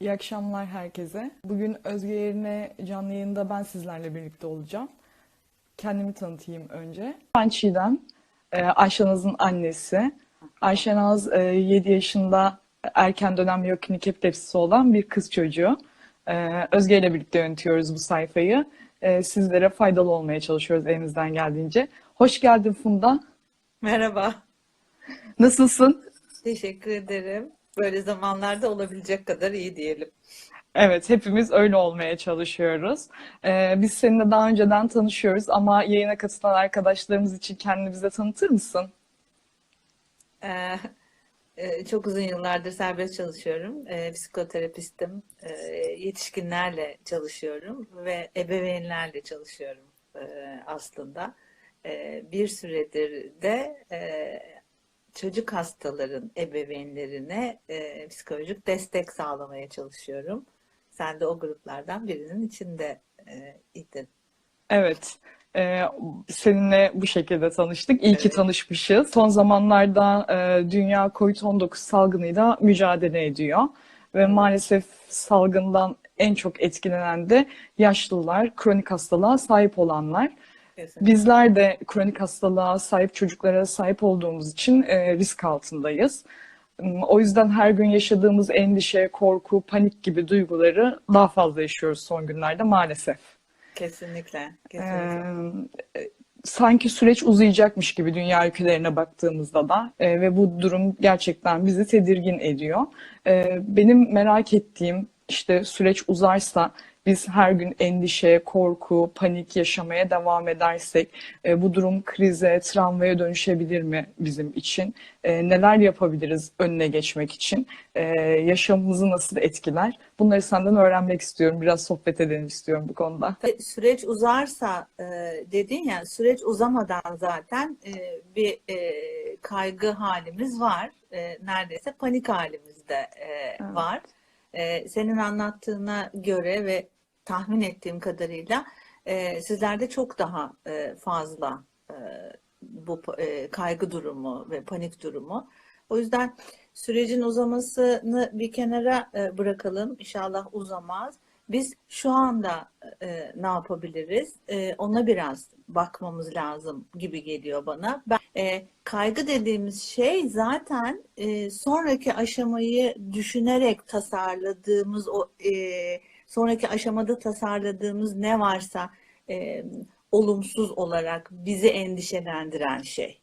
İyi akşamlar herkese. Bugün Özge yerine canlı yayında ben sizlerle birlikte olacağım. Kendimi tanıtayım önce. Ben Çiğdem, e, Ayşenaz'ın annesi. Ayşenaz e, 7 yaşında erken dönem miyoklinik epilepsisi olan bir kız çocuğu. E, Özge ile birlikte yönetiyoruz bu sayfayı. E, Sizlere faydalı olmaya çalışıyoruz elimizden geldiğince. Hoş geldin Funda. Merhaba, Nasılsın? teşekkür ederim. Böyle zamanlarda olabilecek kadar iyi diyelim. Evet, hepimiz öyle olmaya çalışıyoruz. Ee, biz seninle daha önceden tanışıyoruz ama yayına katılan arkadaşlarımız için kendini bize tanıtır mısın? Ee, e, çok uzun yıllardır serbest çalışıyorum. Ee, psikoterapistim. Ee, yetişkinlerle çalışıyorum ve ebeveynlerle çalışıyorum e, aslında. Ee, bir süredir de e, çocuk hastaların ebeveynlerine e, psikolojik destek sağlamaya çalışıyorum. Sen de o gruplardan birinin içinde e, idin. Evet, e, seninle bu şekilde tanıştık. İyi ki Evet. tanışmışız. Son zamanlarda e, dünya COVID-19 salgınıyla mücadele ediyor ve maalesef salgından en çok etkilenen de yaşlılar, kronik hastalığa sahip olanlar. Kesinlikle. Bizler de kronik hastalığa sahip çocuklara sahip olduğumuz için e, risk altındayız. Hmm, O yüzden her gün yaşadığımız endişe, korku, panik gibi duyguları daha fazla yaşıyoruz son günlerde maalesef. Kesinlikle, kesinlikle. Ee, sanki süreç uzayacakmış gibi dünya ülkelerine baktığımızda da e, ve bu durum gerçekten bizi tedirgin ediyor. Ee, benim merak ettiğim işte süreç uzarsa biz her gün endişe, korku, panik yaşamaya devam edersek e, bu durum krize, travmaya dönüşebilir mi bizim için? E, neler yapabiliriz önüne geçmek için? E, yaşamımızı nasıl etkiler? Bunları senden öğrenmek istiyorum. Biraz sohbet edelim istiyorum bu konuda. Ve Süreç uzarsa e, dedin ya süreç uzamadan zaten e, bir e, kaygı halimiz var. E, neredeyse panik halimizde e, Evet. var. E, senin anlattığına göre ve tahmin ettiğim kadarıyla e, sizlerde çok daha e, fazla e, bu e, kaygı durumu ve panik durumu. O yüzden sürecin uzamasını bir kenara e, bırakalım. İnşallah uzamaz. Biz şu anda e, ne yapabiliriz? E, ona biraz bakmamız lazım gibi geliyor bana. Ben, e, kaygı dediğimiz şey zaten e, sonraki aşamayı düşünerek tasarladığımız o e, sonraki aşamada tasarladığımız ne varsa e, olumsuz olarak bizi endişelendiren şey.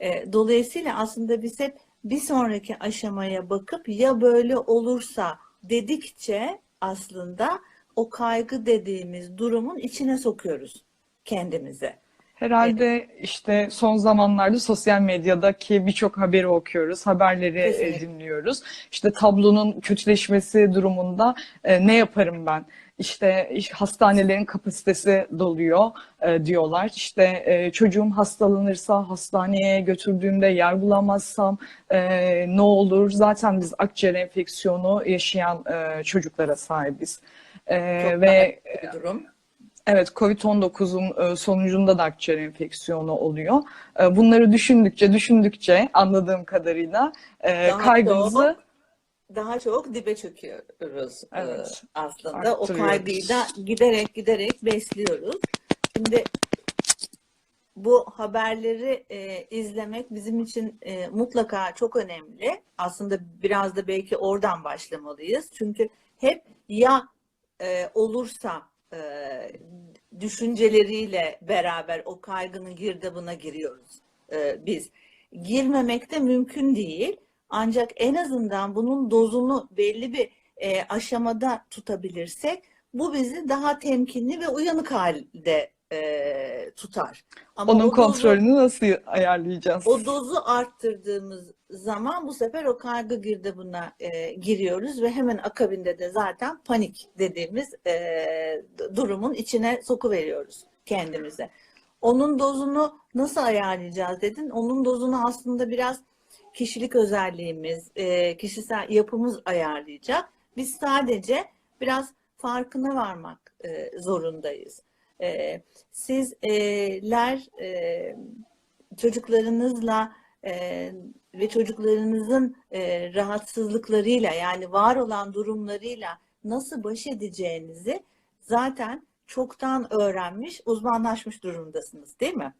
E, dolayısıyla aslında biz hep bir sonraki aşamaya bakıp ya böyle olursa dedikçe aslında o kaygı dediğimiz durumun içine sokuyoruz kendimizi. Herhalde işte son zamanlarda sosyal medyadaki birçok haberi okuyoruz, haberleri e, kesinlikle. dinliyoruz. İşte tablonun kötüleşmesi durumunda e, ne yaparım ben? İşte iş- hastanelerin kapasitesi doluyor e, diyorlar. İşte e, çocuğum hastalanırsa hastaneye götürdüğümde yer bulamazsam e, ne olur? Zaten biz akciğer enfeksiyonu yaşayan e, çocuklara sahibiz. E, Çok ve bir durum. Evet, COVID-19'un e, sonucunda da akciğer enfeksiyonu oluyor. E, Bunları düşündükçe, düşündükçe anladığım kadarıyla e, Daha çok kaygımızı daha çok dibe çöküyoruz evet aslında. O kaygıyı da giderek giderek besliyoruz. Şimdi bu haberleri e, izlemek bizim için e, mutlaka çok önemli. Aslında biraz da belki oradan başlamalıyız. Çünkü hep ya e, olursa e, düşünceleriyle beraber o kaygının girdabına giriyoruz e, biz. Girmemek de mümkün değil. Ancak en azından bunun dozunu belli bir e, aşamada tutabilirsek bu bizi daha temkinli ve uyanık halde e, tutar. Ama Onun o dozu kontrolünü nasıl ayarlayacağız? o dozu arttırdığımız zaman bu sefer o kaygı girdabına e, giriyoruz ve hemen akabinde de zaten panik dediğimiz e, durumun içine sokuveriyoruz kendimize. Onun dozunu nasıl ayarlayacağız dedin. Onun dozunu aslında biraz kişilik özelliğimiz, e, kişisel yapımız ayarlayacak. Biz sadece biraz farkına varmak e, zorundayız. E, sizler çocuklarınızla ve çocuklarınızın rahatsızlıklarıyla yani var olan durumlarıyla nasıl baş edeceğinizi zaten çoktan öğrenmiş, uzmanlaşmış durumdasınız, değil mi?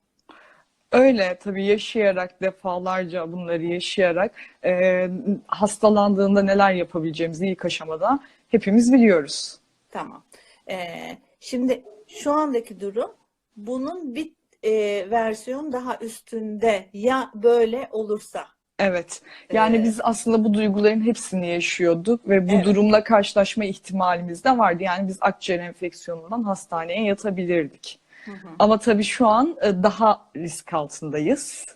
Öyle tabii yaşayarak defalarca bunları yaşayarak e, hastalandığında neler yapabileceğimizi ilk aşamada hepimiz biliyoruz. Tamam. Ee, şimdi şu andaki durum bunun bir e, versiyon daha üstünde ya böyle olursa. Evet. Yani Ee, biz aslında bu duyguların hepsini yaşıyorduk ve bu evet. durumla karşılaşma ihtimalimiz de vardı. Yani biz akciğer enfeksiyonundan hastaneye yatabilirdik. Hı hı, Ama tabii şu an e, daha risk altındayız.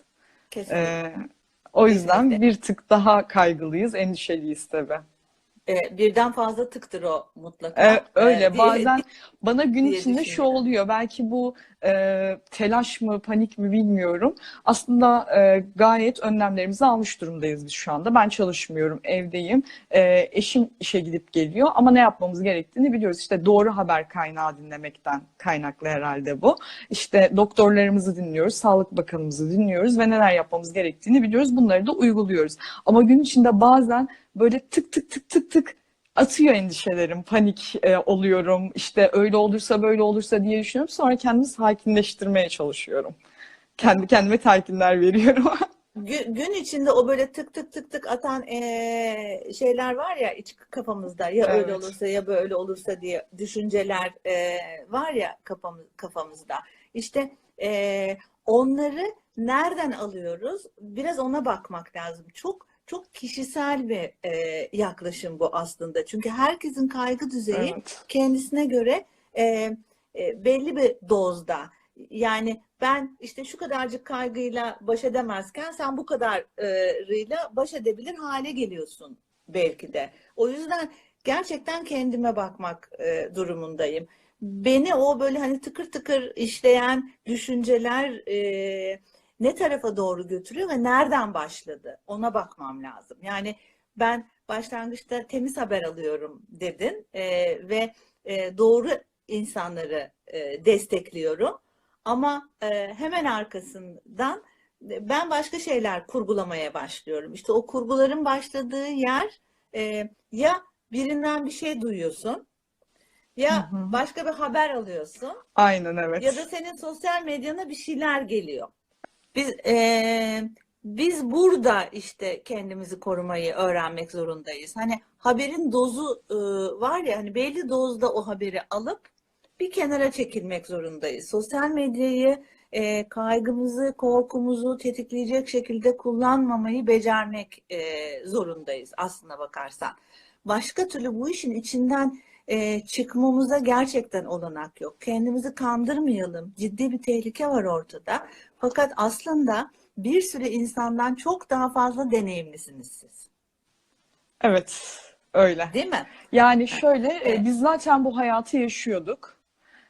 kesinlikle. Ee, o yüzden Kesinlikle. bir tık daha kaygılıyız, endişeliyiz tabii. Ee, birden fazla tıktır o Ee, mutlaka ee, öyle diye, bazen bana gün içinde şu oluyor. Belki bu e, telaş mı, panik mi bilmiyorum. Aslında e, gayet önlemlerimizi almış durumdayız biz şu anda. Ben çalışmıyorum, evdeyim. E, eşim işe gidip geliyor ama ne yapmamız gerektiğini biliyoruz. İşte doğru haber kaynağı dinlemekten kaynaklı herhalde bu. İşte doktorlarımızı dinliyoruz, Sağlık Bakanımızı dinliyoruz ve neler yapmamız gerektiğini biliyoruz. Bunları da uyguluyoruz. Ama gün içinde bazen böyle tık tık tık tık tık atıyor endişelerim, panik e, oluyorum. İşte öyle olursa böyle olursa diye düşünüyorum. Sonra kendimi sakinleştirmeye çalışıyorum. Kendi kendime telkinler veriyorum. Gün, içinde o böyle tık tık tık tık atan eee, şeyler var ya iç kafamızda ya öyle Evet. olursa ya böyle olursa diye düşünceler eee, var ya kafamız, kafamızda. İşte eee, onları nereden alıyoruz? Biraz ona bakmak lazım. Çok çok kişisel bir eee, yaklaşım bu aslında. Çünkü herkesin kaygı düzeyi Evet. kendisine göre eee, e, belli bir dozda. Yani ben işte şu kadarcık kaygıyla baş edemezken sen bu kadarıyla baş edebilir hale geliyorsun belki de. O yüzden gerçekten kendime bakmak e, durumundayım. Beni o böyle hani tıkır tıkır işleyen düşünceler e, ne tarafa doğru götürüyor ve nereden başladı? Ona bakmam lazım. Yani ben başlangıçta temiz haber alıyorum dedin e, ve e, doğru insanları e, destekliyorum. Ama e, hemen arkasından e, ben başka şeyler kurgulamaya başlıyorum. İşte o kurguların başladığı yer e, ya birinden bir şey duyuyorsun, Hı ya hı. başka bir haber alıyorsun, Aynen ya da evet. senin sosyal medyana bir şeyler geliyor. Biz e, biz burada işte kendimizi korumayı öğrenmek zorundayız. Hani haberin dozu e, var ya hani belli dozda o haberi alıp bir kenara çekilmek zorundayız. Sosyal medyayı e, kaygımızı, korkumuzu tetikleyecek şekilde kullanmamayı becermek e, zorundayız aslına bakarsan. Başka türlü bu işin içinden e, çıkmamıza gerçekten olanak yok. Kendimizi kandırmayalım. Ciddi bir tehlike var ortada. Fakat aslında bir sürü insandan çok daha fazla deneyimlisiniz siz. Evet, öyle. Değil mi? Yani şöyle e, Evet. biz zaten bu hayatı yaşıyorduk.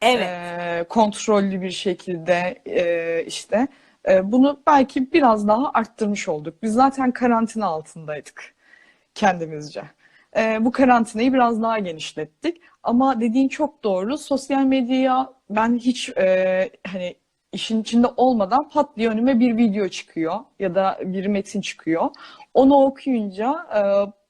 Evet. E, kontrollü bir şekilde e, işte e, bunu belki biraz daha arttırmış olduk. Biz zaten karantina altındaydık kendimizce. E, bu karantinayı biraz daha genişlettik. Ama dediğin çok doğru. Sosyal medyaya ben hiç e, hani işin içinde olmadan pat diye önüme bir video çıkıyor ya da bir metin çıkıyor. Onu okuyunca e,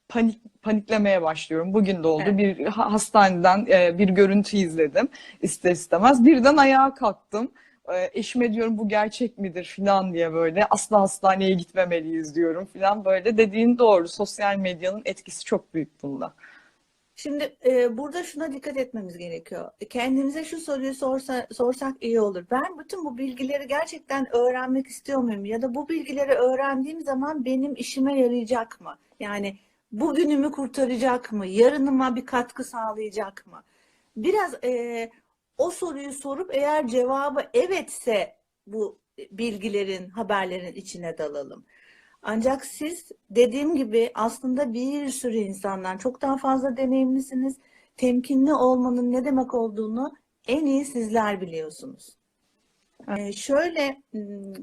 panik paniklemeye başlıyorum. Bugün de oldu. Evet. Bir ha- hastaneden e, bir görüntü izledim ister istemez. Birden ayağa kalktım. E, eşime diyorum bu gerçek midir filan diye böyle asla hastaneye gitmemeliyiz diyorum filan böyle dediğin doğru. Sosyal medyanın etkisi çok büyük bunda. Şimdi e, burada şuna dikkat etmemiz gerekiyor. Kendimize şu soruyu sorsa, sorsak iyi olur. Ben bütün bu bilgileri gerçekten öğrenmek istiyor muyum? Ya da bu bilgileri öğrendiğim zaman benim işime yarayacak mı? Yani bugünümü kurtaracak mı? Yarınıma bir katkı sağlayacak mı? Biraz e, o soruyu sorup eğer cevabı evetse bu bilgilerin, haberlerin içine dalalım. Ancak siz dediğim gibi aslında bir sürü insandan çok daha fazla deneyimlisiniz. Temkinli olmanın ne demek olduğunu en iyi sizler biliyorsunuz. Ee, şöyle m,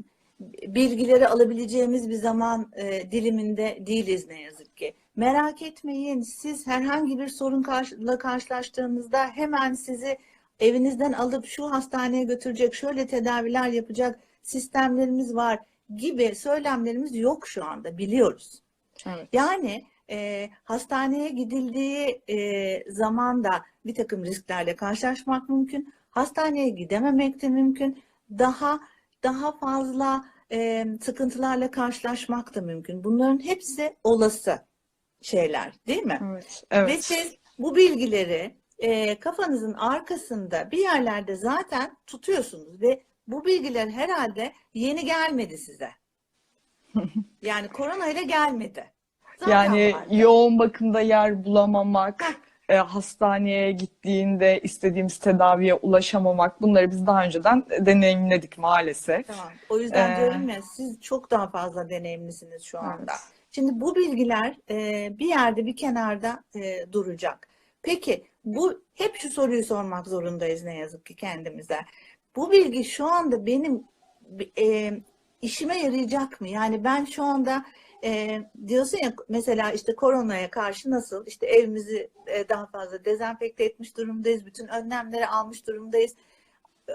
bilgileri alabileceğimiz bir zaman e, diliminde değiliz ne yazık ki. Merak etmeyin, siz herhangi bir sorunla karşılaştığınızda hemen sizi evinizden alıp şu hastaneye götürecek, şöyle tedaviler yapacak sistemlerimiz var gibi söylemlerimiz yok şu anda biliyoruz. Evet. Yani e, hastaneye gidildiği e, zaman da bir takım risklerle karşılaşmak mümkün. Hastaneye gidememek de mümkün. Daha daha fazla e, sıkıntılarla karşılaşmak da mümkün. Bunların hepsi olası şeyler, değil mi? Evet. Ve Evet. siz bu bilgileri e, kafanızın arkasında bir yerlerde zaten tutuyorsunuz ve bu bilgiler herhalde yeni gelmedi size. Yani korona ile gelmedi. Zaten Yani vardı. yoğun bakımda yer bulamamak, e, hastaneye gittiğinde istediğimiz tedaviye ulaşamamak bunları biz daha önceden deneyimledik maalesef. Tamam. O yüzden Ee, diyorum ya siz çok daha fazla deneyimlisiniz şu anda. Evet. Şimdi bu bilgiler e, bir yerde bir kenarda e, duracak. Peki bu hep şu soruyu sormak zorundayız ne yazık ki kendimize. Bu bilgi şu anda benim e, işime yarayacak mı? Yani ben şu anda e, diyorsun ya mesela işte koronaya karşı nasıl işte evimizi e, daha fazla dezenfekte etmiş durumdayız. Bütün önlemleri almış durumdayız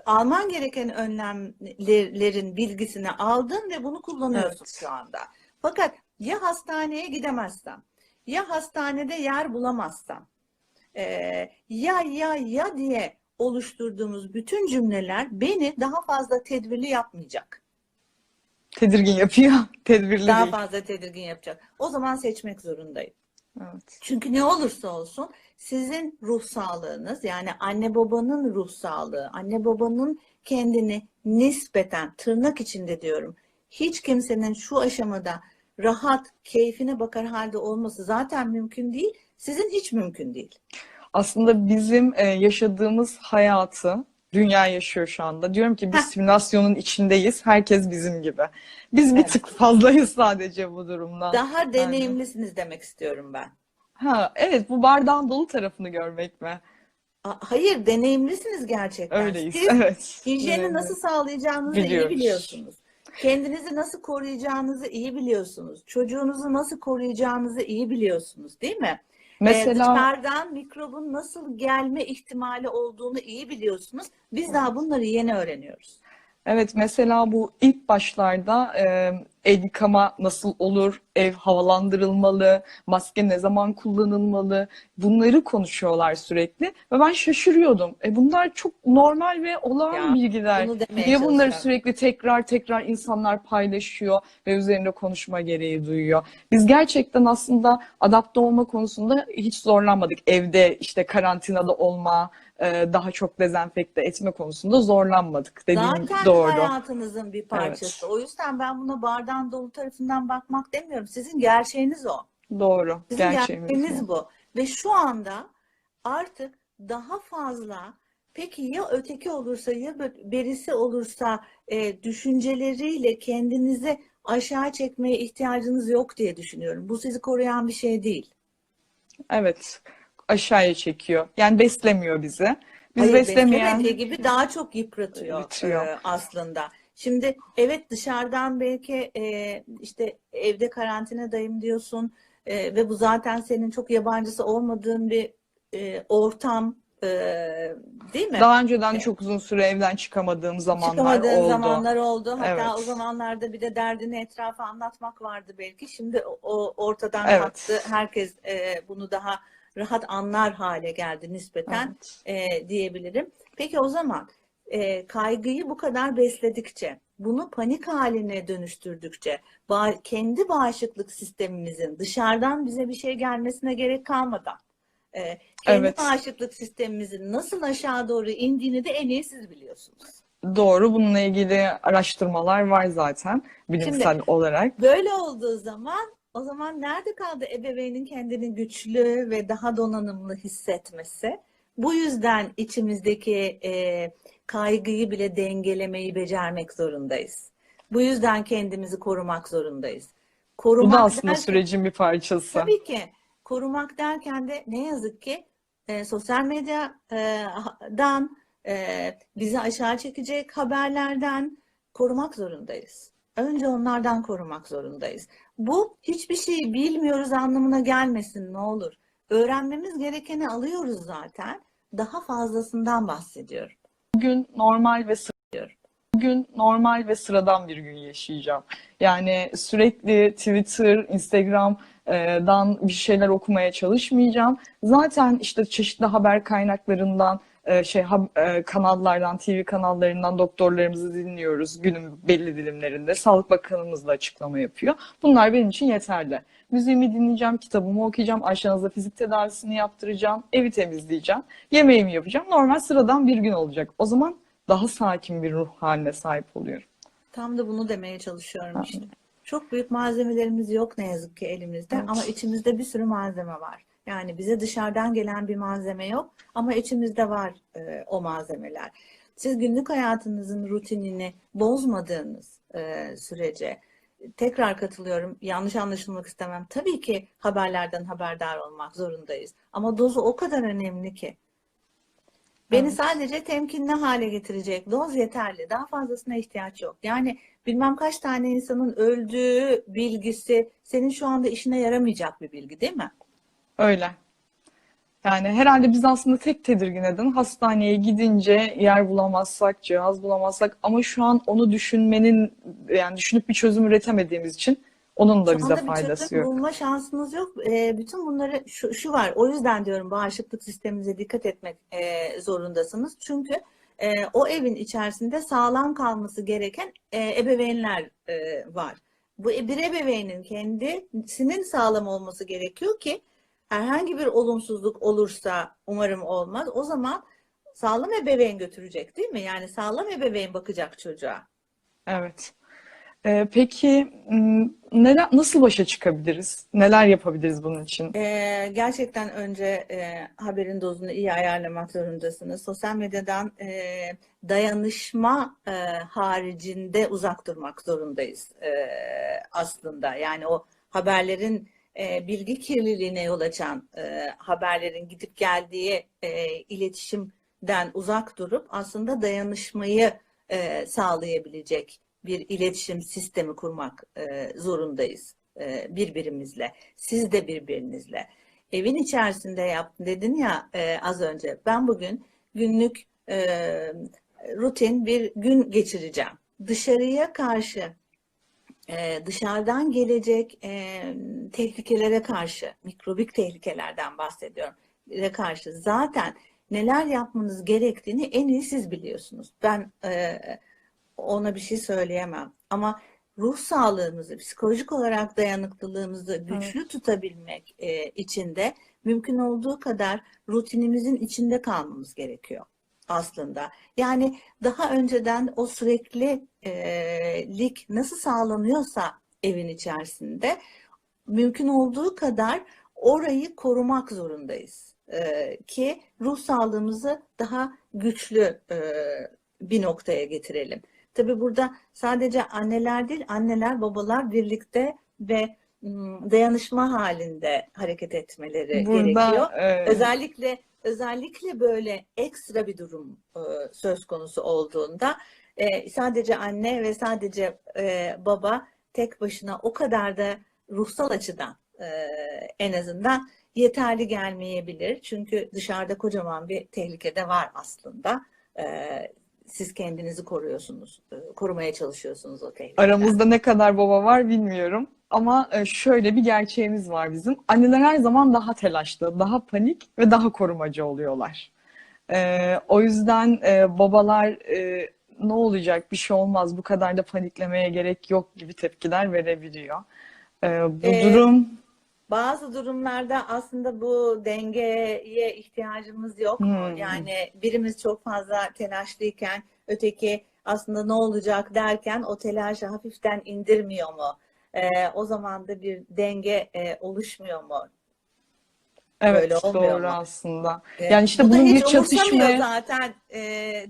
alman gereken önlemlerin bilgisini aldın ve bunu kullanıyorsun Evet. şu anda. Fakat ya hastaneye gidemezsem, ya hastanede yer bulamazsam, eee, ya ya ya diye oluşturduğumuz bütün cümleler beni daha fazla tedbirli yapmayacak. Tedirgin yapıyor, tedbirli Daha değil. fazla tedirgin yapacak. O zaman seçmek zorundayım. Evet. Çünkü ne olursa olsun sizin ruh sağlığınız yani anne babanın ruh sağlığı, anne babanın kendini nispeten tırnak içinde diyorum. Hiç kimsenin şu aşamada rahat, keyfine bakar halde olması zaten mümkün değil. Sizin hiç mümkün değil. Aslında bizim e, yaşadığımız hayatı dünya yaşıyor şu anda. Diyorum ki biz simülasyonun içindeyiz. Herkes bizim gibi. Biz bir Evet. tık fazlayız sadece bu durumda. Daha deneyimlisiniz demek istiyorum ben. Ha, evet bu bardağın dolu tarafını görmek mi? Hayır, deneyimlisiniz gerçekten. Öyleyiz. Siz Evet. Hijyeni nasıl sağlayacağınızı iyi biliyorsunuz. Kendinizi nasıl koruyacağınızı iyi biliyorsunuz. Çocuğunuzu nasıl koruyacağınızı iyi biliyorsunuz, değil mi? Ee, Mesela dışarıdan mikrobun nasıl gelme ihtimali olduğunu iyi biliyorsunuz. Biz daha bunları yeni öğreniyoruz. Evet mesela bu ilk başlarda e, el yıkama nasıl olur, ev havalandırılmalı, maske ne zaman kullanılmalı bunları konuşuyorlar sürekli ve ben şaşırıyordum. E bunlar çok normal ve olağan Ya, bilgiler. Niye bunları sürekli tekrar tekrar insanlar paylaşıyor ve üzerinde konuşma gereği duyuyor? Biz gerçekten aslında adapte olma konusunda hiç zorlanmadık. Evde işte karantinada olma, e, daha çok dezenfekte etme konusunda zorlanmadık. Dediğin Zaten doğru. hayatınızın bir parçası. O yüzden ben buna bardağın dolu tarafından bakmak demiyorum. Sizin gerçeğiniz o. Doğru. Sizin Gerçeğimiz gerçeğiniz bu. bu. Ve şu anda artık daha fazla peki ya öteki olursa ya berisi olursa e, düşünceleriyle kendinizi aşağı çekmeye ihtiyacınız yok diye düşünüyorum. Bu sizi koruyan bir şey değil. Evet. Aşağıya çekiyor. Yani beslemiyor bizi. Biz Hayır, beslemeyen beslemediği gibi daha çok yıpratıyor Yıpratıyor. e, aslında. Şimdi evet dışarıdan belki e, işte evde karantinadayım diyorsun e, ve bu zaten senin çok yabancısı olmadığın bir e, ortam e, değil mi? daha önceden Evet. çok uzun süre evden çıkamadığım zamanlar Çıkamadığın oldu. zamanlar oldu. Hatta Evet. o zamanlarda bir de derdini etrafa anlatmak vardı belki. Şimdi o- o ortadan Evet. kalktı. Herkes e, bunu daha rahat anlar hale geldi nispeten Evet. e, diyebilirim. Peki o zaman e, kaygıyı bu kadar besledikçe, bunu panik haline dönüştürdükçe, ba- kendi bağışıklık sistemimizin dışarıdan bize bir şey gelmesine gerek kalmadan, e, kendi Evet. bağışıklık sistemimizin nasıl aşağı doğru indiğini de en iyi siz biliyorsunuz. Doğru. Bununla ilgili araştırmalar var zaten bilimsel olarak. Böyle olduğu zaman o zaman nerede kaldı ebeveynin kendini güçlü ve daha donanımlı hissetmesi? Bu yüzden içimizdeki e, kaygıyı bile dengelemeyi becermek zorundayız. Bu yüzden kendimizi korumak zorundayız. Bu Korumak da aslında derken- sürecin bir parçası. Tabii ki korumak derken de ne yazık ki e, sosyal medyadan e, bizi aşağı çekecek haberlerden korumak zorundayız. Önce onlardan korumak zorundayız. Bu hiçbir şeyi bilmiyoruz anlamına gelmesin ne olur. Öğrenmemiz gerekeni alıyoruz zaten. Daha fazlasından bahsediyorum. Bugün normal ve sık- bugün normal ve sıradan bir gün yaşayacağım. Yani sürekli Twitter, Instagram'dan bir şeyler okumaya çalışmayacağım. Zaten işte çeşitli haber kaynaklarından, e, şey e, kanallardan, TV kanallarından doktorlarımızı dinliyoruz günün belli dilimlerinde. Sağlık Bakanımız da açıklama yapıyor. Bunlar benim için yeterli. Müziğimi dinleyeceğim, kitabımı okuyacağım, Naz'la fizik tedavisini yaptıracağım, evi temizleyeceğim, yemeğimi yapacağım. Normal sıradan bir gün olacak. O zaman daha sakin bir ruh haline sahip oluyorum. Tam da bunu demeye çalışıyorum işte. Çok büyük malzemelerimiz yok ne yazık ki elimizde Evet. ama içimizde bir sürü malzeme var. Yani bize dışarıdan gelen bir malzeme yok ama içimizde var e, o malzemeler. Siz günlük hayatınızın rutinini bozmadığınız e, sürece tekrar katılıyorum. Yanlış anlaşılmak istemem. Tabii ki haberlerden haberdar olmak zorundayız. Ama dozu o kadar önemli ki. Beni Evet. sadece temkinli hale getirecek doz yeterli. Daha fazlasına ihtiyaç yok. Yani bilmem kaç tane insanın öldüğü bilgisi senin şu anda işine yaramayacak bir bilgi değil mi? Öyle. Yani herhalde biz aslında tek tedirgin eden hastaneye gidince yer bulamazsak, cihaz bulamazsak ama şu an onu düşünmenin yani düşünüp bir çözüm üretemediğimiz için onun da Şu bize faydası yok. bulma şansınız yok. Ee, bütün bunları şu, şu var. O yüzden diyorum bağışıklık sisteminize dikkat etmek e, zorundasınız. Çünkü e, o evin içerisinde sağlam kalması gereken e, ebeveynler e, var. Bu e- bir ebeveynin kendisinin sağlam olması gerekiyor ki herhangi bir olumsuzluk olursa umarım olmaz. O zaman sağlam ebeveyn götürecek değil mi? Yani sağlam ebeveyn bakacak çocuğa. Evet. Ee, peki neler, nasıl başa çıkabiliriz? Neler yapabiliriz bunun için? Ee, gerçekten önce e, haberin dozunu iyi ayarlamak zorundasınız. Sosyal medyadan e, dayanışma e, haricinde uzak durmak zorundayız e, aslında. Yani o haberlerin e, bilgi kirliliğine yol açan e, haberlerin gidip geldiği e, iletişimden uzak durup aslında dayanışmayı sağlayabilecek bir iletişim sistemi kurmak zorundayız birbirimizle. Siz de birbirinizle. Evin içerisinde yaptın dedin ya az önce. Ben bugün günlük rutin bir gün geçireceğim. Dışarıya karşı e, dışarıdan gelecek e, tehlikelere karşı, mikrobik tehlikelerden bahsediyorum. karşı zaten neler yapmanız gerektiğini en iyi siz biliyorsunuz. Ben e, ona bir şey söyleyemem. Ama ruh sağlığımızı, psikolojik olarak dayanıklılığımızı güçlü tutabilmek e, için de mümkün olduğu kadar rutinimizin içinde kalmamız gerekiyor aslında. Yani daha önceden o süreklilik nasıl sağlanıyorsa evin içerisinde mümkün olduğu kadar orayı korumak zorundayız. E, ki ruh sağlığımızı daha güçlü e, bir noktaya getirelim. Tabii burada sadece anneler değil, anneler, babalar birlikte ve dayanışma halinde hareket etmeleri gerekiyor. Burada e, Özellikle özellikle böyle ekstra bir durum e, söz konusu olduğunda e, sadece anne ve sadece e, baba tek başına o kadar da ruhsal açıdan e, en azından yeterli gelmeyebilir. Çünkü dışarıda kocaman bir tehlike de var aslında. E, siz kendinizi koruyorsunuz, e, korumaya çalışıyorsunuz o tehlikeden. aramızda ne kadar baba var bilmiyorum. Ama e, şöyle bir gerçeğimiz var bizim. Anneler her zaman daha telaşlı, daha panik ve daha korumacı oluyorlar. E, o yüzden babalar ne olacak, bir şey olmaz, bu kadar da paniklemeye gerek yok gibi tepkiler verebiliyor. E, bu Ee, durum Bazı durumlarda aslında bu dengeye ihtiyacımız yok mu? Hmm. Yani birimiz çok fazla telaşlıyken öteki aslında ne olacak derken o telaşı hafiften indirmiyor mu? Ee, o zaman da bir denge e, oluşmuyor mu? Evet Böyle olmuyor doğru mu? aslında. Ee, Yani işte bu da bunun bir hiç çatışmaya zaten e,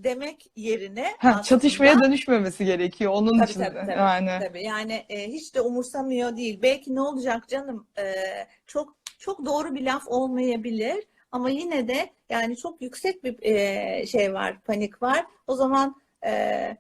demek yerine ha, çatışmaya aslında dönüşmemesi gerekiyor onun Tabii için tabii tabii. Yani Tabii yani e, hiç de umursamıyor değil. Belki ne olacak canım? E, çok çok doğru bir laf olmayabilir ama yine de yani çok yüksek bir e, şey var, panik var. O zaman e,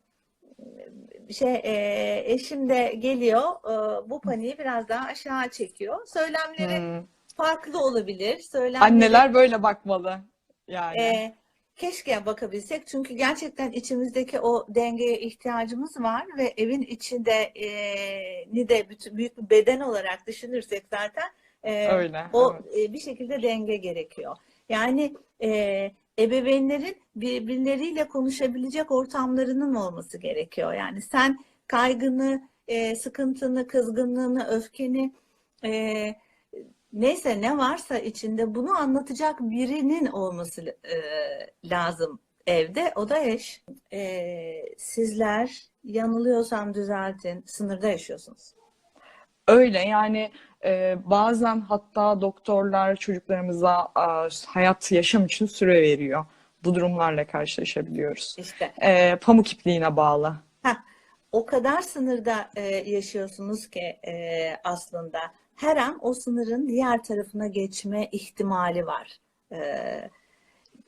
şey e, eşim de geliyor, e, bu paniği biraz daha aşağı çekiyor. Söylemleri hmm. Farklı olabilir. Söylemleri Anneler böyle bakmalı yani. e, keşke bakabilsek çünkü gerçekten içimizdeki o dengeye ihtiyacımız var ve evin içinde e, ni de bütün, büyük bir beden olarak düşünürsek zaten e, Öyle. o evet. e, bir şekilde denge gerekiyor. Yani e, ebeveynlerin birbirleriyle konuşabilecek ortamlarının olması gerekiyor. Yani sen kaygını, e, sıkıntını, kızgınlığını, öfkeni e, neyse ne varsa içinde bunu anlatacak birinin olması e, lazım evde. O da eş. E, sizler yanılıyorsam düzeltin. Sınırda yaşıyorsunuz. Öyle yani e, bazen hatta doktorlar çocuklarımıza a, hayat yaşam için süre veriyor. Bu durumlarla karşılaşabiliyoruz. İşte E, pamuk ipliğine bağlı. Heh, o kadar sınırda e, yaşıyorsunuz ki e, aslında her an o sınırın diğer tarafına geçme ihtimali var. E,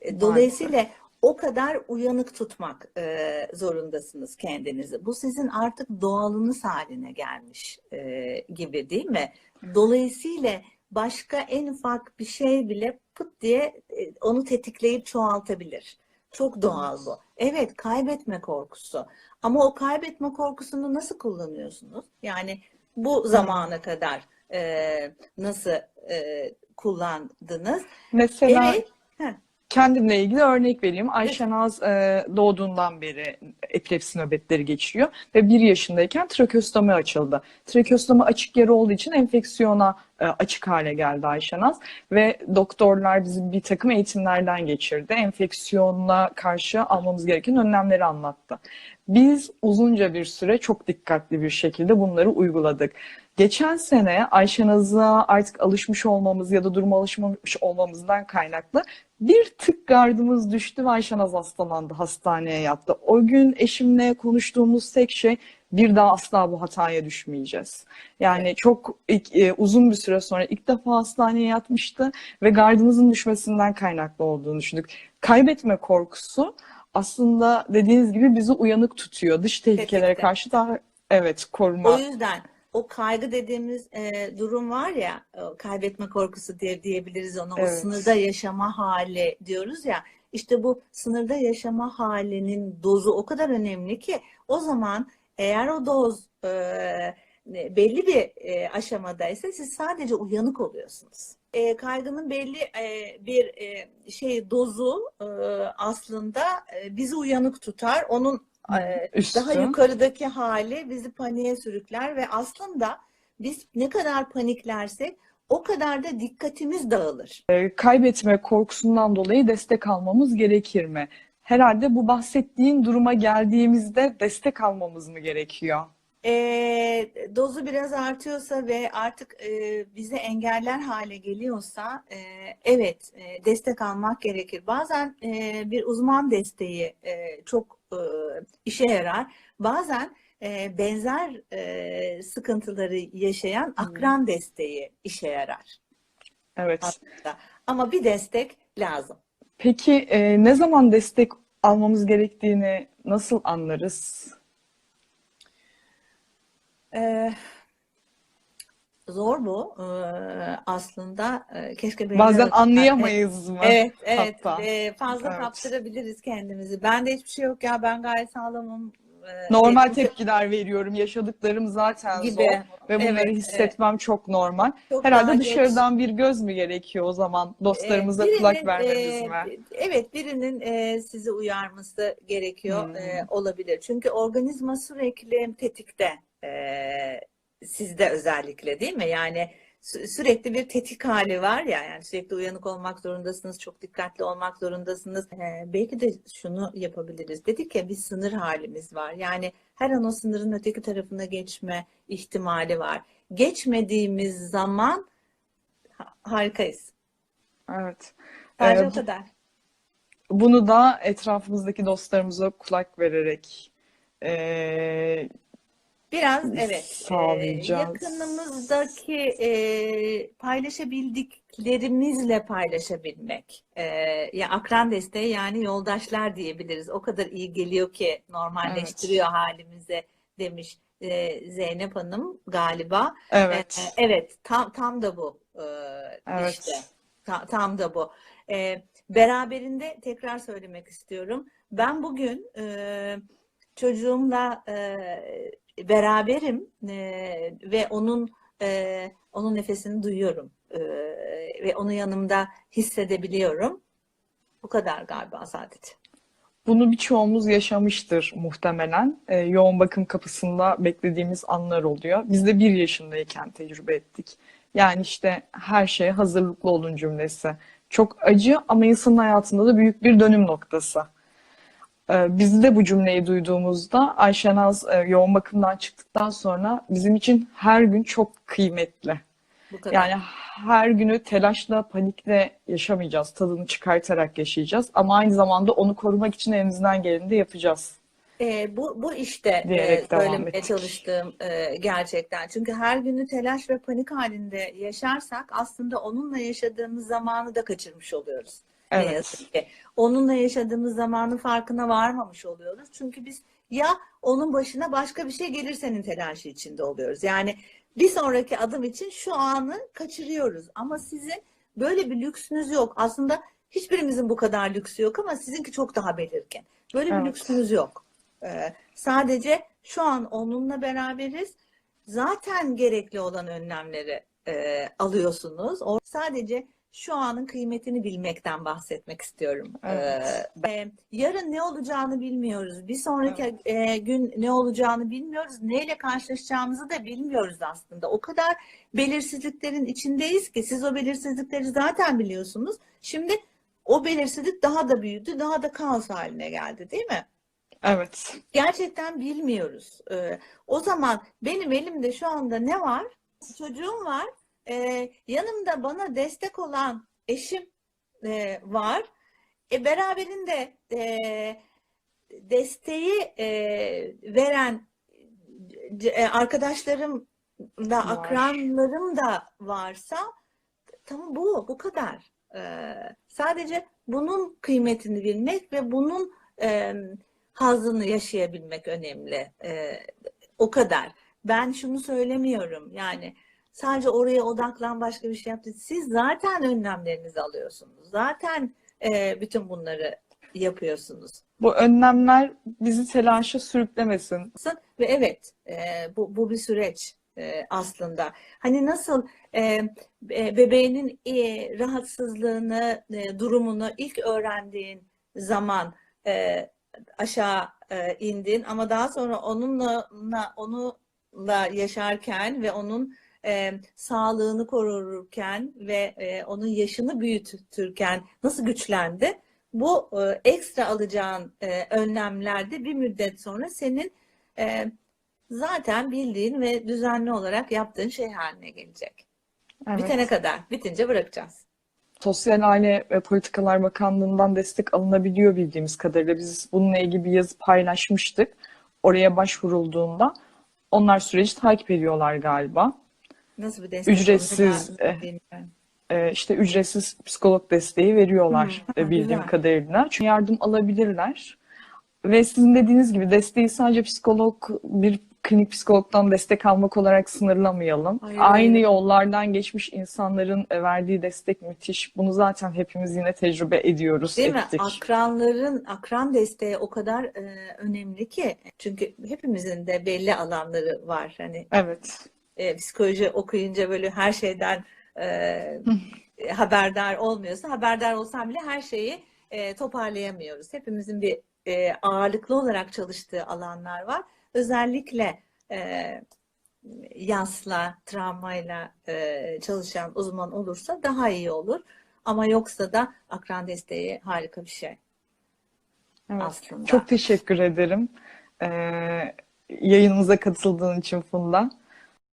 e, dolayısıyla o kadar uyanık tutmak e, zorundasınız kendinizi. Bu sizin artık doğalınız haline gelmiş e, gibi değil mi? Dolayısıyla başka en ufak bir şey bile pıt diye e, onu tetikleyip çoğaltabilir. Çok doğal bu. Evet, kaybetme korkusu. Ama o kaybetme korkusunu nasıl kullanıyorsunuz? Yani bu zamana kadar e, nasıl e, kullandınız? Mesela Evet. Heh. kendimle ilgili örnek vereyim. Ayşenaz e, doğduğundan beri epilepsi nöbetleri geçiriyor ve bir yaşındayken trakeostomi açıldı. Trakeostomi açık yeri olduğu için enfeksiyona e, açık hale geldi Ayşenaz ve doktorlar bizi bir takım eğitimlerden geçirdi. Enfeksiyona karşı almamız gereken önlemleri anlattı. Biz uzunca bir süre çok dikkatli bir şekilde bunları uyguladık. Geçen sene Ayşenaz'a artık alışmış olmamız ya da duruma alışmamış olmamızdan kaynaklı bir tık gardımız düştü ve Ayşenaz hastalandı, hastaneye yattı. O gün eşimle konuştuğumuz tek şey bir daha asla bu hataya düşmeyeceğiz. Yani çok ilk- e, uzun bir süre sonra ilk defa hastaneye yatmıştı ve gardımızın düşmesinden kaynaklı olduğunu düşündük. Kaybetme korkusu aslında dediğiniz gibi bizi uyanık tutuyor. Dış tehlikelere Tetikte. karşı daha evet koruma. O yüzden o kaygı dediğimiz e, durum var ya, o kaybetme korkusu diye diyebiliriz ona. O Evet. sınırda yaşama hali diyoruz ya. İşte bu sınırda yaşama halinin dozu o kadar önemli ki o zaman eğer o doz e, belli bir e, aşamadaysa siz sadece uyanık oluyorsunuz. E, kaygının belli e, bir e, şey dozu e, aslında e, bizi uyanık tutar. Onun e, Üstü. daha yukarıdaki hali bizi paniğe sürükler ve aslında biz ne kadar paniklersek o kadar da dikkatimiz dağılır. kaybetme korkusundan dolayı destek almamız gerekir mi? Herhalde bu bahsettiğin duruma geldiğimizde destek almamız mı gerekiyor? E, dozu biraz artıyorsa ve artık e, bize engeller hale geliyorsa e, evet e, destek almak gerekir. Bazen e, bir uzman desteği e, çok e, işe yarar. Bazen e, benzer e, sıkıntıları yaşayan akran desteği işe yarar Evet. aslında. Ama bir destek lazım. Peki e, ne zaman destek almamız gerektiğini nasıl anlarız? Ee, zor bu Ee, aslında. Keşke Bazen de- anlayamayız mı? Evet, evet. hatta? Ee, fazla Evet. kaptırabiliriz kendimizi. Bende hiçbir şey yok ya ben gayet sağlamım. Ee, Normal benim- tepkiler veriyorum. Yaşadıklarım zaten Gibi. zor ve bunları Evet, hissetmem çok normal. Çok Herhalde daha geç. dışarıdan bir göz mü gerekiyor o zaman dostlarımıza Ee, kulak birinin, vermemiz e, mi? Evet, birinin e, sizi uyarması gerekiyor Hmm. e, olabilir. Çünkü organizma sürekli tetikte. e, sizde özellikle değil mi? Yani sü- sürekli bir tetik hali var ya. Yani sürekli uyanık olmak zorundasınız, çok dikkatli olmak zorundasınız. E, belki de şunu yapabiliriz. Dedik ya bir sınır halimiz var. Yani her an o sınırın öteki tarafına geçme ihtimali var. Geçmediğimiz zaman ha- harikayız. Evet. Sadece Ee, o kadar. Bunu da etrafımızdaki dostlarımıza kulak vererek e, Biraz evet e, sağlayacağız. yakınımızdaki e, paylaşabildiklerimizle paylaşabilmek. E, ya akran desteği yani yoldaşlar diyebiliriz. O kadar iyi geliyor ki normalleştiriyor halimize demiş e, Zeynep Hanım galiba. evet. E, evet tam tam da bu e, Evet. işte Ta- tam da bu. E, beraberinde tekrar söylemek istiyorum. Ben bugün e, çocuğumla e, beraberim e, ve onun e, onun nefesini duyuyorum E, ve onu yanımda hissedebiliyorum. Bu kadar galiba sadece. Bunu birçoğumuz yaşamıştır muhtemelen. Ee, yoğun bakım kapısında beklediğimiz anlar oluyor. Biz de bir yaşındayken tecrübe ettik. Yani işte her şeye hazırlıklı olun cümlesi. Çok acı ama insanın hayatında da büyük bir dönüm noktası. Ee, biz de bu cümleyi duyduğumuzda Ayşenaz e, yoğun bakımdan çıktıktan sonra bizim için her gün çok kıymetli. Bu kadar. Yani her günü telaşla, panikle yaşamayacağız. Tadını çıkartarak yaşayacağız. Ama aynı zamanda onu korumak için elimizden geleni de yapacağız. E, bu, bu işte e, söylemeye çalıştığım e, gerçekten. Çünkü her günü telaş ve panik halinde yaşarsak aslında onunla yaşadığımız zamanı da kaçırmış oluyoruz. Ne Evet. yazık ki. Onunla yaşadığımız zamanın farkına varmamış oluyoruz. Çünkü biz ya onun başına başka bir şey gelirsenin telaşı içinde oluyoruz. Yani bir sonraki adım için şu anı kaçırıyoruz. Ama sizin böyle bir lüksünüz yok. Aslında hiçbirimizin bu kadar lüksü yok ama sizinki çok daha belirgin. Böyle bir Evet. lüksünüz yok. Ee, sadece şu an onunla beraberiz. Zaten gerekli olan önlemleri e, alıyorsunuz. O sadece şu anın kıymetini bilmekten bahsetmek istiyorum. Evet. Ee, yarın ne olacağını bilmiyoruz. Bir sonraki e, gün ne olacağını bilmiyoruz. Neyle karşılaşacağımızı da bilmiyoruz aslında. O kadar belirsizliklerin içindeyiz ki siz o belirsizlikleri zaten biliyorsunuz. Şimdi o belirsizlik daha da büyüdü, daha da kaos haline geldi, değil mi? Evet. Gerçekten bilmiyoruz. Ee, o zaman benim elimde şu anda ne var? Çocuğum var. Ee, yanımda bana destek olan eşim e, var. E, beraberinde e, desteği e, veren e, arkadaşlarım da Var. akranlarım da varsa tamam bu bu kadar. Ee, sadece bunun kıymetini bilmek ve bunun e, hazzını yaşayabilmek önemli. Ee, o kadar. Ben şunu söylemiyorum. Yani sadece oraya odaklan başka bir şey yaptı. Siz zaten önlemlerinizi alıyorsunuz. Zaten e, bütün bunları yapıyorsunuz. Bu önlemler bizi telaşa sürüklemesin. Ve evet e, bu, bu bir süreç e, aslında. Hani nasıl e, bebeğinin e, rahatsızlığını, e, durumunu ilk öğrendiğin zaman e, aşağı e, indin ama daha sonra onunla onunla yaşarken ve onun e, sağlığını korurken ve e, onun yaşını büyütürken nasıl güçlendi? Bu e, ekstra alacağın e, önlemlerde bir müddet sonra senin e, zaten bildiğin ve düzenli olarak yaptığın şey haline gelecek. Evet. Bitene kadar. Bitince bırakacağız. Sosyal Aile ve Politikalar Bakanlığı'ndan destek alınabiliyor bildiğimiz kadarıyla. Biz bununla ilgili bir yazı paylaşmıştık. Oraya başvurulduğunda onlar süreci takip ediyorlar galiba. Nasıl bir destek Ücretsiz. Ee, işte ücretsiz psikolog desteği veriyorlar Hmm, e, bildiğim güzel. kadarıyla. Çünkü yardım alabilirler. Ve sizin dediğiniz gibi desteği sadece psikolog, bir klinik psikologdan destek almak olarak sınırlamayalım. Hayır, Aynı yollardan geçmiş insanların e, verdiği destek müthiş. Bunu zaten hepimiz yine tecrübe ediyoruz, Değil mi? ettik. Akranların, akran desteği o kadar e, önemli ki. Çünkü hepimizin de belli alanları var. Hani Evet. E, psikoloji okuyunca böyle her şeyden e, haberdar olmuyorsa, haberdar olsam bile her şeyi e, toparlayamıyoruz. Hepimizin bir e, ağırlıklı olarak çalıştığı alanlar var. Özellikle e, yasla, travmayla e, çalışan uzman olursa daha iyi olur. Ama yoksa da akran desteği harika bir şey Evet. aslında. Çok teşekkür ederim. Ee, yayınımıza katıldığın için Funda.